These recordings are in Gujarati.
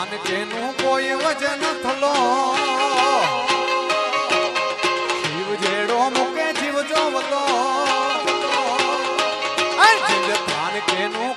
થાન કેનું કોઈ વજન થલો. જીવ જેડો મૂકે જીવ જો વલો જીવ થાન કેનું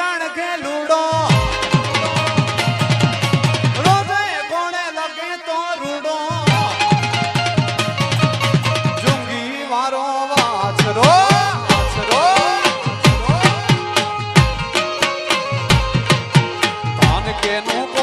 રણ કે લૂડો? કે નું